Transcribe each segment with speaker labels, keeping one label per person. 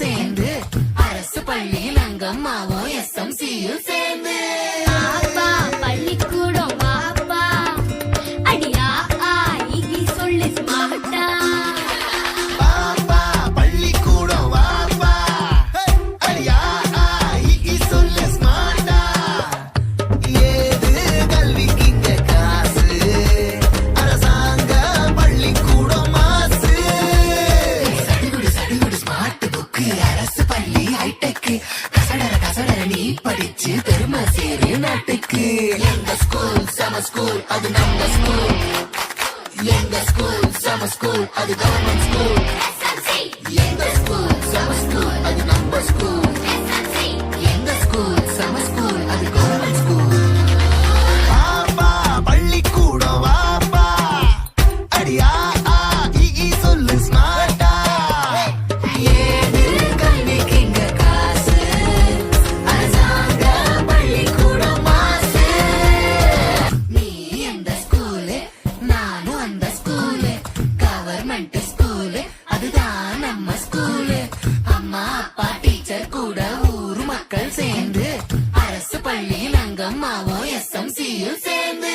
Speaker 1: சேர்ந்து அரசு பள்ளியில் அங்கம்மாவும் எஸ்எம்சியும் சேர்ந்து பெருமை சேரு நாட்டுக்கு. எங்க ஸ்கூல் சம ஸ்கூல் அது நம்ம ஸ்கூல் எங்க ஸ்கூல் சம ஸ்கூல் அது கவர்மெண்ட் ஸ்கூல் எங்க ஸ்கூல் சம ஸ்கூல் அது நம்ம ஸ்கூல் ஸ்கூலு அதுதான் நம்ம ஸ்கூலு. அம்மா அப்பா டீச்சர் கூட ஊரு மக்கள் சேர்ந்து அரசு பள்ளியில் அங்கம்மாவும் எஸ்எம்சியும் சேர்ந்து.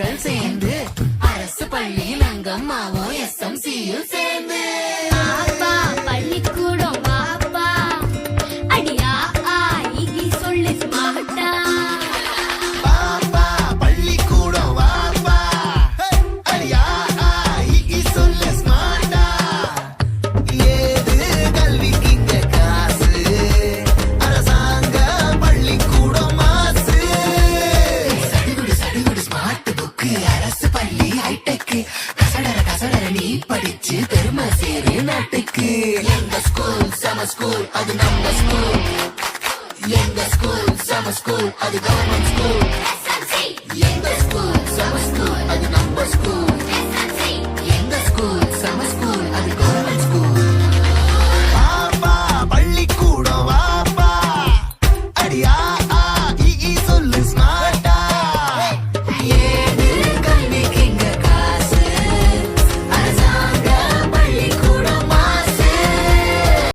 Speaker 1: மக்கள் சேர்ந்து அரசு பள்ளியில் அங்கம்மாவும் எஸ்எம்சியும் சேர்ந்து. சம ஸ்கூல் அது நம்ம ஸ்கூல் எங்க ஸ்கூல் சம ஸ்கூல் அது கவர்மெண்ட் ஸ்கூல் எங்க ஸ்கூல்